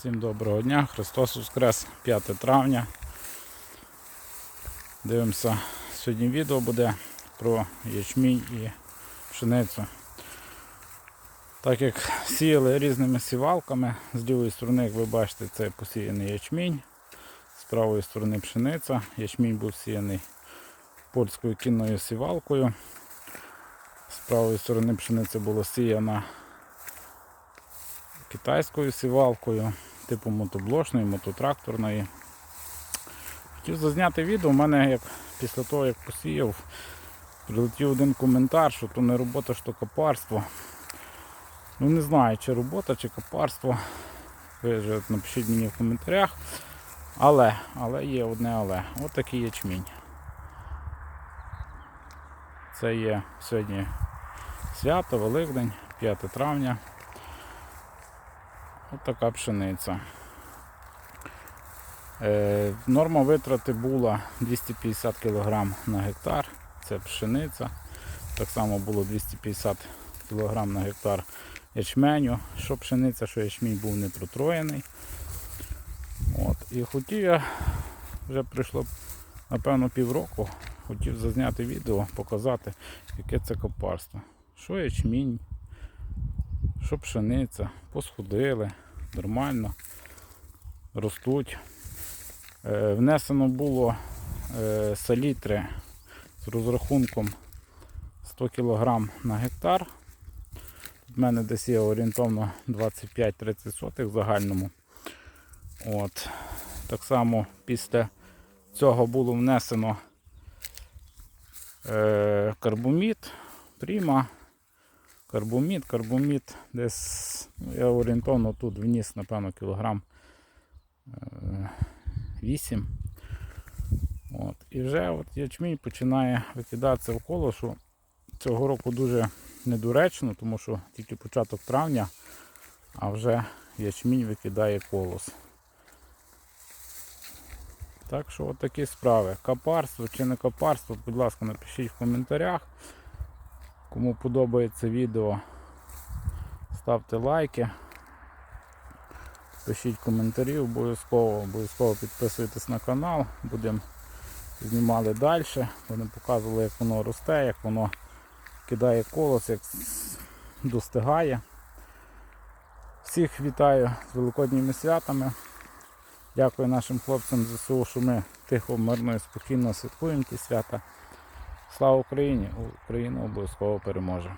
Всім доброго дня, Христос Воскрес, 5 травня. Дивимося, сьогодні відео буде про ячмінь і пшеницю. Так як сіяли різними сівалками, з лівої сторони, як ви бачите, це посіяний ячмінь, з правої сторони пшениця. Ячмінь був сіяний польською кінною сівалкою. З правої сторони пшениця була сіяна китайською сівалкою, типу мотоблошної, мототракторної. Хотів зазняти відео, у мене як після того, як посіяв, прилетів один коментар, що то не робота, що копарство. Ну не знаю, чи робота, чи копарство. Ви вже напишіть мені в коментарях. Але, але є одне але. Ось такий ячмінь. Це є сьогодні свято, Великдень, 5 травня. Ось така пшениця. Е, норма витрати була 250 кг на гектар. Це пшениця. Так само було 250 кг на гектар ячменю. Що пшениця, що ячмінь був не протроєний. От. І хотів я, вже прийшло напевно півроку, хотів зазняти відео, показати, яке це копарство. Що ячмінь, що пшениця, посходили, нормально, ростуть. Е, внесено було е, салітри з розрахунком 100 кг на гектар. Тут в мене десь є орієнтовно 25-30 сотих в загальному. От. Так само після цього було внесено е, карбомід, пріма, карбомід, карбомід десь, ну, я орієнтовно тут вніс, напевно, кілограм е, 8. От. І вже от ячмінь починає викидатися в коло, що цього року дуже недоречно, тому що тільки початок травня, а вже ячмінь викидає колос. Так що от такі справи. Копарство чи не копарство, будь ласка, напишіть в коментарях. Кому подобається відео, ставте лайки. Пишіть коментарі, обов'язково обов'язково підписуйтесь на канал, будемо знімали далі, будемо показували, як воно росте, як воно кидає колос, як достигає. Всіх вітаю з великодніми святами. Дякую нашим хлопцям ЗСУ, що ми тихо, мирно і спокійно святкуємо ті свята. Слава Україні! Україна обов'язково переможе.